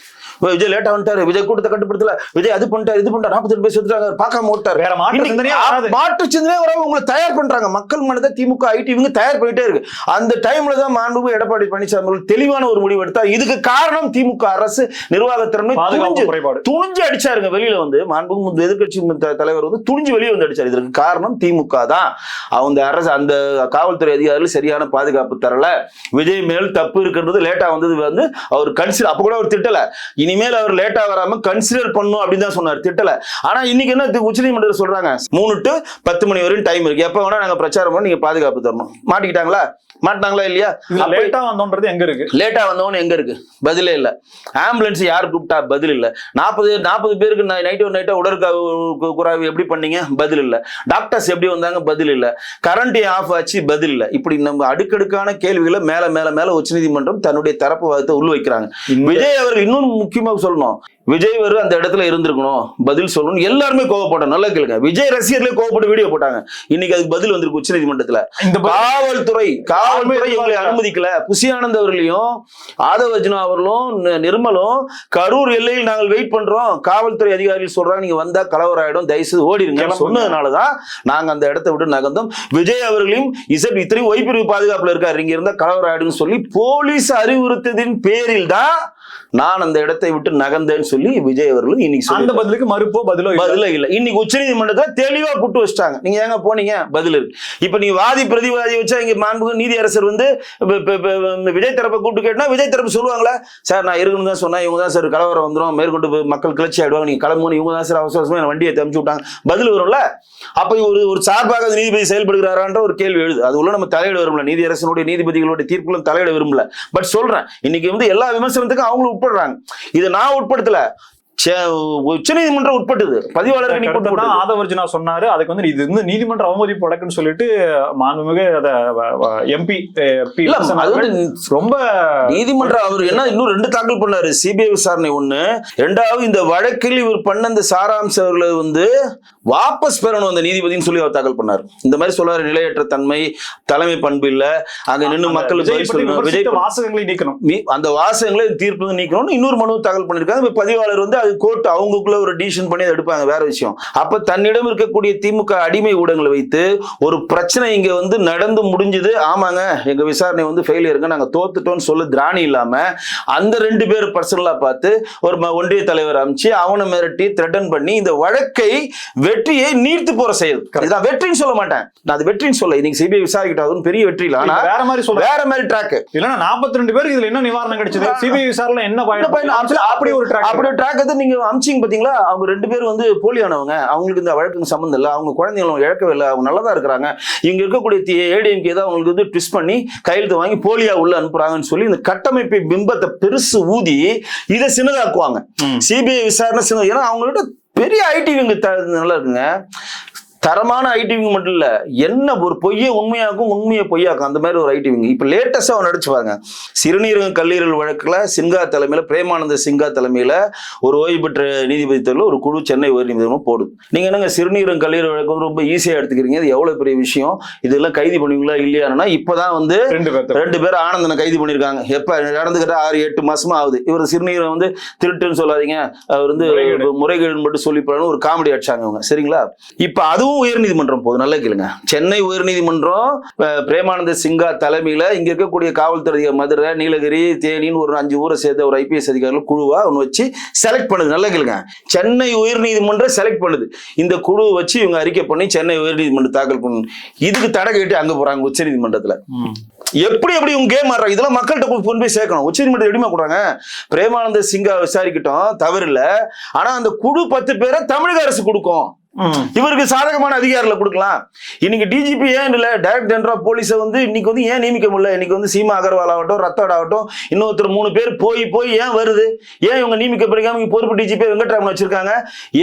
விஜய் லேட்டா வந்துட்டாரு. விஜய் கூட்டத்தை கட்டுப்படுத்தல. விஜய் அது பண்ணிட்டாரு இது பண்ணிட்டாரு. நாற்பத்தி பேர் செத்துட்டாங்க பார்க்காம ஓட்டாரு வேற மாற்று சிந்தனையே வராம உங்களை தயார் பண்றாங்க. மக்கள் மனதை திமுக ஐடி இவங்க தயார் பண்ணிட்டே இருக்கு. அந்த டைம்ல தான் மாண்புமிகு எடப்பாடி பழனிசாமி அவர்கள் தெளிவான ஒரு முடிவு எடுத்தார் இதுக்கு காரணம் திமுக அரசு நிர்வாகத்திறமை துணிஞ்சு அடிச்சாருங்க. வெளியில வந்து மாண்புமிகு எதிர்கட்சி தலைவர் வந்து துணிஞ்சு வெளியே வந்து அடிச்சாரு. இதற்கு காரணம் திமுக தான். அந்த அரசு அந்த காவல்துறை அதிகாரிகள் சரியான பாதுகாப்பு தரல. விஜய் மேல் தப்பு இருக்குன்றது லேட்டா வந்தது வந்து அவர் கன்சிடர் அப்ப கூட அவர் திட்டல. இனிமேல் அவர் லேட்டா வராம கன்சிடர் பண்ணும் அப்படின்னு தான் சொன்னார். திட்டல. ஆனா இன்னைக்கு என்ன உச்சநீதிமன்றம் சொல்றாங்க? மூணு டு பத்து மணி வரையும் டைம் இருக்கு. எப்ப வேணா நாங்க பிரச்சாரம் பண்ணி நீங்க பாதுகாப்பு தரணும். மாட்டிக்கிட்டாங்களா? மாட்டினாங்களா இல்லையா? லேட்டா வந்தோன்றது எங்க இருக்கு? லேட்டா வந்தவன் எங்க இருக்கு? பதிலே இல்ல. ஆம்புலன்ஸ் யார் கூப்பிட்டா பதில் இல்ல. நாற்பது நாற்பது பேருக்கு நைட் ஒரு நைட்டா உடற்கா குறாவி எப்படி பண்ணீங்க? பதில் இல்ல. டாக்டர்ஸ் எப்படி வந்தாங்க? பதில் இல்ல. கரண்ட் ஆஃப் ஆச்சு? பதில் இல்ல. இப்படி நம்ம அடுக்கடுக்கான கேள்விகளை மேல மேல மேல உச்சநீதிமன்றம் தன்னுடைய தரப்பு வாதத்தை உள் வைக்கிறாங்க இந்த- விஜய் அவர்கள் இன்னும் முக்கியமா சொல்லணும். விஜய் வரு அந்த இடத்துல இருந்திருக்கணும். பதில் சொல்லணும் எல்லாருமே கோவப்பட்டோம் நல்லா கேளுங்க. விஜய் ரசிகர்களே கோவப்பட்டு வீடியோ போட்டாங்க. இன்னைக்கு அதுக்கு பதில் வந்திருக்கு உச்சநீதிமன்றத்துல. இந்த ப- காவல்துறை காவல்துறை எங்களை. அனுமதிக்கல. புசியானந்த் அவர்களையும் ஆதவர்ஜுனா அவர்களும் நிர்மலும் கரூர் எல்லையில் நாங்கள் வெயிட் பண்றோம். காவல்துறை அதிகாரிகள் சொல்றாங்க நீங்க வந்தா கலவரம் ஆயிடும் தயவுசெய்து ஓடிடுங்க. சொன்னதுனாலதான் நாங்க அந்த இடத்தை விட்டு நகர்ந்தோம். விஜய் அவர்களையும் இசட் இத்தனையும் ஒய்பிரிவு பாதுகாப்புல இருக்காரு. இங்க இருந்தா கலவரம் ஆயிடும்னு சொல்லி போலீஸ் அறிவுறுத்ததின் பேரில் தான் நான் அந்த இடத்தை விட்டு நகர்ந்தேன்னு சொல்லி விஜய் அவர்களும் இன்னைக்கு அந்த பதிலுக்கு மறுப்போ பதிலோ. பதில இல்ல. இன்னைக்கு உச்சநீதிமன்றத்துல தெளிவா புட்டு வச்சிட்டாங்க. நீங்க ஏங்க போனீங்க? பதில் இருக்கு. இப்ப நீ வாதி பிரதிவாதி வச்சா இங்க மாண்புமிகு நீதி அரசர் வந்து விஜய் தரப்பை கூப்பிட்டு கேட்டா விஜய் தரப்பு சொல்லுவாங்களா? சார் நான் இருக்கணும் தான் சொன்னா இவங்க தான் சார் கலவரம் வந்துரும். மேற்கொண்டு மக்கள் கிளர்ச்சி ஆயிடுவாங்க. நீங்க கிளம்பணும் இவங்க தான் சார் அவசர அவசரமா எனக்கு வண்டியை தம்பிச்சு விட்டாங்க. பதில் வரும்ல? அப்ப ஒரு ஒரு சார்பாக நீதிபதி செயல்படுகிறாரான்ற ஒரு கேள்வி எழுது. அது உள்ள நம்ம தலையிட விரும்பல. நீதி அரசனுடைய நீதிபதிகளுடைய தீர்ப்புகளும் தலையிட விரும்பல. பட் சொல்றேன். இன்னைக்கு வந்து எல்லா விமர்சனத்துக்கும் அவங்களும் உட்படுறாங்க. இதை நான் உட்படுத்தல. உச்ச நீதிமன்றம் உட்பட்டது. உட்பட்டது ஆதவர்ஜுனா சொன்னாரு. அதுக்கு வந்து இது வந்து நீதிமன்ற அவமதிப்பு வழக்குன்னு சொல்லிட்டு மாண்புமிகு அத எம்பி ரொம்ப நீதிமன்றம் அவர் என்ன இன்னும் ரெண்டு தாக்கல் பண்ணாரு. சிபிஐ விசாரணை ஒண்ணு. ரெண்டாவது இந்த வழக்கில் இவர் பண்ண இந்த சாராம்ச அவர்களை வந்து வாபஸ் பெறணும் அந்த நீதிபதினு சொல்லி அவர் தாக்கல் பண்ணார். இந்த மாதிரி சொல்றாரு நிலையற்ற தன்மை தலைமை பண்பு இல்ல. அங்க நின்று மக்கள் விஜய் வாசகங்களை நீக்கணும். அந்த வாசகங்களை தீர்ப்பு நீக்கணும்னு இன்னொரு மனு தாக்கல் பண்ணிருக்காங்க. பதிவாளர் வந்து அது கோர்ட் அவங்களுக்குள்ள ஒரு டிசிஷன் பண்ணி அதை எடுப்பாங்க வேற விஷயம் அப்ப தன்னிடம் இருக்கக்கூடிய திமுக அடிமை ஊடகங்களை வைத்து ஒரு பிரச்சனை இங்க வந்து நடந்து முடிஞ்சது ஆமாங்க எங்க விசாரணை வந்து ஃபெயிலியருங்க நாங்க தோத்துட்டோம்னு சொல்ல திராணி இல்லாம அந்த ரெண்டு பேர் பர்சனலா பார்த்து ஒரு ஒன்றிய தலைவர் அமைச்சு அவனை மிரட்டி த்ரெட்டன் பண்ணி இந்த வழக்கை வெற்றியை நீர்த்து போற செயல் இதுதான் வெற்றின்னு சொல்ல மாட்டேன் நான் அது வெற்றின்னு சொல்ல இன்னைக்கு சிபிஐ விசாரிக்கிட்டோம் அதுவும் பெரிய வெற்றி இல்லை ஆனா வேற மாதிரி சொல்றேன் வேற மாதிரி ட்ராக் இல்லன்னா 42 ரெண்டு பேருக்கு இதுல என்ன நிவாரணம் கிடைச்சது சிபிஐ விசாரணை என்ன பயன்? அப்படி- ஒரு ட்ராக் அப்படி ட்ராக் நீங்க அமிச்சிங்க பாத்தீங்களா? அவங்க ரெண்டு பேரும் வந்து போலியானவங்க. அவங்களுக்கு இந்த வழக்குக்கு சம்மந்தம் இல்லை. அவங்க குழந்தைங்களும் இழக்கவே இல்லை. அவங்க நல்லதா இருக்கிறாங்க. இங்க இருக்கக்கூடிய ஏடிஎம்கே தான் அவங்களுக்கு வந்து ட்விஸ்ட் பண்ணி கையெழுத்து வாங்கி போலியா உள்ள அனுப்புறாங்கன்னு சொல்லி இந்த கட்டமைப்பை பிம்பத்தை பெருசு ஊதி இதை சின்னதாக்குவாங்க. சிபிஐ விசாரணை சின்ன ஏன்னா அவங்கள்ட்ட பெரிய ஐடி நல்லா இருக்குங்க. தரமான ஐடி விங் மட்டும் இல்ல என்ன ஒரு பொய்யை உண்மையாக்கும் உண்மையை பொய்யாக்கும் அந்த மாதிரி ஒரு ஐடி விங் இப்ப லேட்டஸ்டா அவன் நடிச்சு பாருங்க. சிறுநீரக கல்லீரல் வழக்குல சிங்கா தலைமையில பிரேமானந்த சிங்கா தலைமையில ஒரு ஓய்வு பெற்ற நீதிபதி தலைவர் ஒரு குழு சென்னை உயர் நீதிமன்றம் போடுது. நீங்க என்னங்க சிறுநீரக கல்லீரல் வழக்கு வந்து ரொம்ப ஈஸியா எடுத்துக்கிறீங்க? இது எவ்வளவு பெரிய விஷயம்? இதெல்லாம் கைது பண்ணுவீங்களா இல்லையானா இப்பதான் வந்து ரெண்டு பேர்த்த ரெண்டு பேர் ஆனந்தனை கைது பண்ணிருக்காங்க. எப்ப? நடந்துகிட்ட ஆறு எட்டு மாசமா ஆகுது. இவர் சிறுநீரகம் வந்து திருட்டுன்னு சொல்லாதீங்க. அவர் வந்து முறைகேடு. முறைகேடுன்னு மட்டும் சொல்லி ஒரு காமெடி அடிச்சாங்க அவங்க சரிங்களா? இப்ப அதுவும் உயர்நீதிமன்றம் போகுது. நல்லா கேளுங்க. சென்னை உயர்நீதிமன்றம் பிரேமானந்த சிங்கா தலைமையில இங்க இருக்கக்கூடிய காவல்துறை அதிகாரி மதுரை நீலகிரி தேனின்னு ஒரு அஞ்சு ஊரை சேர்ந்த ஒரு ஐபிஎஸ் அதிகாரிகள் குழுவா ஒன்று வச்சு செலக்ட் பண்ணுது. நல்லா கேளுங்க. சென்னை உயர்நீதிமன்றம் செலக்ட் பண்ணுது. இந்த குழுவை வச்சு இவங்க அறிக்கை பண்ணி சென்னை உயர்நீதிமன்றம் தாக்கல் பண்ணணும் இதுக்கு தடை கேட்டு அங்க போறாங்க உச்சநீதிமன்றத்துல. எப்படி எப்படி இவங்க கேம் ஆடுறாங்க? இதெல்லாம் மக்கள்கிட்ட கொண்டு போய் சேர்க்கணும். உச்சநீதிமன்றம் எப்படிமா கொடுறாங்க பிரேமானந்த சிங்கா விசாரிக்கட்டும். தவறு இல்ல ஆனா அந்த குழு பத்து பேரை தமிழக அரசு கொடுக்கும். இவருக்கு சாதகமான அதிகாரில கொடுக்கலாம். இன்னைக்கு டிஜிபி ஏன் இல்ல டைரக்டர் ஜெனரல் போலீஸ போலீஸை வந்து இன்னைக்கு வந்து ஏன் நியமிக்க முடியல? இன்னைக்கு வந்து சீமா அகர்வால் ஆகட்டும் ரத்தோட ஆகட்டும் இன்னொருத்தர் மூணு பேர் போய் போய் ஏன் வருது? ஏன் இவங்க நியமிக்கப்படுறாங்க பொறுப்பு டிஜிபி வெங்கட்ராமன் வச்சிருக்காங்க?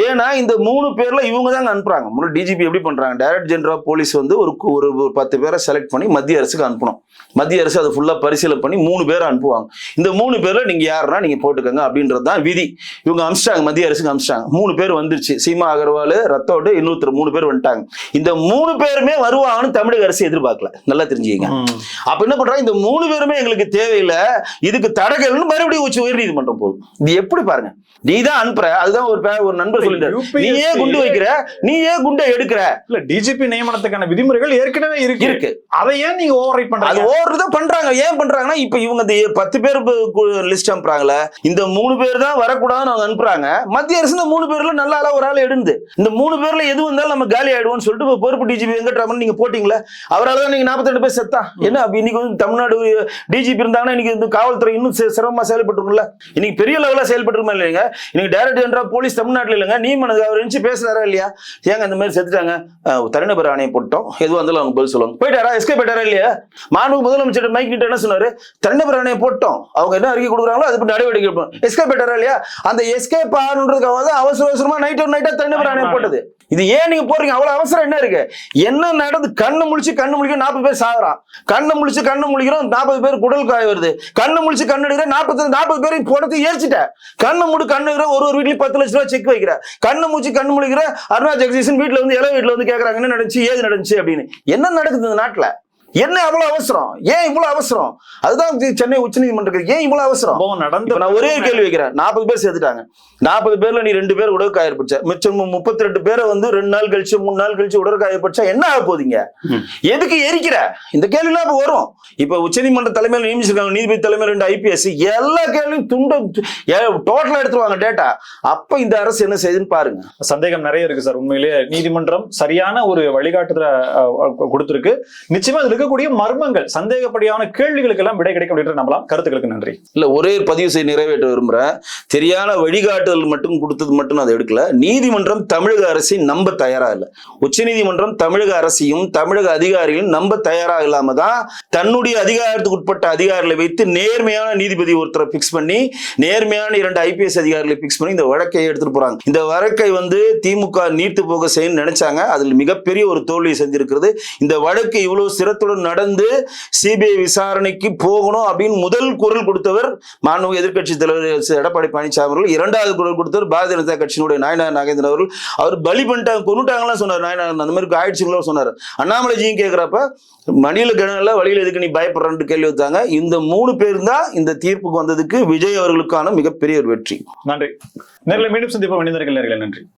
ஏன்னா இந்த மூணு பேர்ல இவங்க தாங்க அனுப்புறாங்க. முழு டிஜிபி எப்படி பண்றாங்க? டைரக்டர் ஜெனரல் போலீஸ் வந்து ஒரு ஒரு ஒரு பத்து பேரை செலக்ட் பண்ணி மத்திய அரசுக்கு அனுப்பணும். மத்திய அரசு அதை ஃபுல்லா பரிசீலனை பண்ணி மூணு பேரை அனுப்புவாங்க. இந்த மூணு பேர்ல நீங்க யாருன்னா நீங்க போட்டுக்கோங்க அப்படின்றது தான் விதி. இவங்க அமிச்சிட்டாங்க மத்திய அரசுக்கு அமிச்சிட்டாங்க மூணு பேர் வந்துருச்சு. சீமா அகர்வால் ரத்தோடு இன்னொருத்தர் மூணு பேர் வந்துட்டாங்க. இந்த மூணு பேருமே வருவாங்கன்னு தமிழக அரசு எதிர்பார்க்கல. நல்லா தெரிஞ்சுக்கங்க. அப்ப என்ன பண்றாங்க? இந்த மூணு பேருமே எங்களுக்கு தேவையில்லை. இதுக்கு தடகல்னு மறுபடியும் உச்ச உயர் நீதிமன்றம் போகுது. இது எப்படி பாருங்க? நீ தான் அனுப்புற. அதுதான் ஒரு ஒரு நண்பர் சொல்லிட்டாரு. நீ ஏன் குண்டு வைக்கிற? நீ ஏன் குண்டை எடுக்கிற? இல்ல டிஜிபி நியமனத்துக்கான விதிமுறைகள் ஏற்கனவே இருக்கு. இருக்கு. அதை ஏன் நீங்க ஓவர் ரைட் அது பண்றீங்க ஓவர் தான் பண்றாங்க. ஏன் பண்றாங்கன்னா இப்ப இவங்க இந்த பத்து பேர் லிஸ்ட் அனுப்புறாங்களே இந்த மூணு பேர் தான் வரக்கூடாதுன்னு அவங்க அனுப்புறாங்க. மத்திய அரசு இந்த மூணு பேர்ல நல்ல ஆளா ஒரு ஆள் எடுந்து இந்த மூணு மூணு பேர்ல எது வந்தாலும் நம்ம காலி ஆயிடுவோம்னு சொல்லிட்டு இப்ப பொறுப்பு டிஜிபி வெங்கட்ராமன் நீங்க போட்டீங்களா அவரால் தான் நீங்க 42 பேர் செத்தா. என்ன அப்ப இன்னைக்கு வந்து தமிழ்நாடு டிஜிபி இருந்தாங்கன்னா இன்னைக்கு இந்த காவல்துறை இன்னும் சிரமமா செயல்பட்டுருக்கும்ல இன்னைக்கு பெரிய லெவலா செயல்பட்டுருமா இல்லைங்க? இன்னைக்கு டைரக்டர் ஜெனரல் போலீஸ் தமிழ்நாட்டில் இல்லைங்க. நீமன் அவர் இருந்துச்சு பேசுறாரா இல்லையா? ஏங்க அந்த மாதிரி செத்துட்டாங்க. தனிநபர் ஆணையம் போட்டோம். எதுவும் வந்தாலும் அவங்க பதில் சொல்லுவாங்க. போயிட்டாரா? எஸ்கே போயிட்டாரா இல்லையா? மாண்பு முதலமைச்சர் மைக் கிட்ட என்ன சொன்னாரு? தனிநபர் ஆணையம் போட்டோம். அவங்க என்ன அறிக்கை கொடுக்குறாங்களோ அதுக்கு நடவடிக்கை எடுப்போம். எஸ்கே போயிட்டாரா இல்லையா? அந்த எஸ்கே பாருன்றதுக்காக தான் அவசர அவசரமா நைட் ஒரு நைட்டா தனிநபர் ஆணையம் போட்டது. இது ஏன் நீங்க போறீங்க? அவ்வளவு அவசரம் என்ன இருக்கு? என்ன நடந்து கண்ணு முழிச்சு கண்ணு முழிக்க நாற்பது பேர் சாகுறான் கண்ணு முழிச்சு கண்ணு முழிக்கிறோம் நாற்பது பேர் குடல் காய வருது. கண்ணு முழிச்சு கண்ணு எடுக்கிற நாற்பது நாற்பது பேரையும் போடத்து ஏறிச்சிட்ட. கண்ணு முடி கண்ணு ஒரு ஒரு வீட்லயும் பத்து லட்ச ரூபாய் செக் வைக்கிற. கண்ணு மூச்சு கண்ணு முழிக்கிற அருணா ஜெகதீசன் வீட்டுல வந்து இளவு வீட்டுல வந்து கேக்குறாங்க என்ன நடந்துச்சு ஏது நடந்துச்சு அப்படின்னு. என்ன நடக்குது இந்த நாட்டுல? என்ன அவ்வளவு அவசரம்? ஏன் இவ்வளவு அவசரம்? அதுதான் சென்னை உச்சநீதிமன்றம் ஏன் இவ்வளவு அவசரம்? நடந்த நான் ஒரே கேள்வி வைக்கிறேன். நாற்பது பேர் சேர்த்துட்டாங்க. நாற்பது பேர்ல நீ ரெண்டு பேர் உடற்காயப்பட்ட மிச்சம் முப்பத்தி ரெண்டு பேரை வந்து ரெண்டு நாள் கழிச்சு மூணு நாள் கழிச்சு உடற்காயப்பட்டா என்ன ஆக போதீங்க. எதுக்கு எரிக்கிற? இந்த கேள்விலாம் இப்ப வரும். இப்ப உச்சநீதிமன்ற தலைமையில் நியமிச்சிருக்காங்க. நீதிபதி தலைமையில் ரெண்டு ஐபிஎஸ் எல்லா கேள்வியும் துண்ட டோட்டலா எடுத்துருவாங்க டேட்டா அப்ப இந்த அரசு என்ன செய்யுதுன்னு பாருங்க. சந்தேகம் நிறைய இருக்கு சார். உண்மையிலேயே நீதிமன்றம் சரியான ஒரு வழிகாட்டுதல கொடுத்திருக்கு. நிச்சயமா இதுல இருக்கக்கூடிய மர்மங்கள் சந்தேகப்படியான கேள்விகளுக்கு எல்லாம் விடை கிடைக்கும் அப்படின்ற நம்பலாம். கருத்துக்களுக்கு நன்றி. இல்ல ஒரே பதிவு செய்ய நிறைவேற்ற விரும்புறேன் சரியான வழிகாட்டுதல் மட்டும் கொடுத்தது மட்டும் அதை எடுக்கல. நீதிமன்றம் தமிழக அரசை நம்ப தயாரா இல்லை. உச்சநீதிமன்றம் தமிழக அரசையும் தமிழக அதிகாரிகளும் நம்ப தயாரா இல்லாம தான் தன்னுடைய அதிகாரத்துக்கு உட்பட்ட அதிகாரிகளை வைத்து நேர்மையான நீதிபதி ஒருத்தரை பிக்ஸ் பண்ணி நேர்மையான இரண்டு ஐபிஎஸ் அதிகாரிகளை பிக்ஸ் பண்ணி இந்த வழக்கை எடுத்துட்டு போறாங்க. இந்த வழக்கை வந்து திமுக நீர்த்து போக செய்யணும்னு நினைச்சாங்க. அதில் மிகப்பெரிய ஒரு தோல்வியை செஞ்சிருக்கிறது இந்த வழக்கு இவ்வளவு சிறத்து விசாரணைக்குழு நடந்து சிபிஐ விசாரணைக்கு போகணும் அப்படின்னு முதல் குரல் கொடுத்தவர் மாண்பு எதிர்க்கட்சி தலைவர் எடப்பாடி பழனிசாமி அவர்கள். இரண்டாவது குரல் கொடுத்தவர் பாரதிய ஜனதா கட்சியினுடைய நாயனார் நாகேந்திரன் அவர்கள். அவர் பலி பண்ணிட்டாங்க கொண்டுட்டாங்களாம் சொன்னார் நாயனார். அந்த மாதிரி ஆயிடுச்சுங்களோ சொன்னார். அண்ணாமலைஜியும் கேட்குறப்ப மணியில கிணறுல வழியில் எதுக்கு நீ பயப்படுறன்னு கேள்வி வச்சாங்க. இந்த மூணு பேர் தான் இந்த தீர்ப்புக்கு வந்ததுக்கு விஜய் அவர்களுக்கான மிகப்பெரிய ஒரு வெற்றி. நன்றி. நேரில் மீண்டும் சந்திப்போம். மனிதர்கள் நேரில் நன்றி.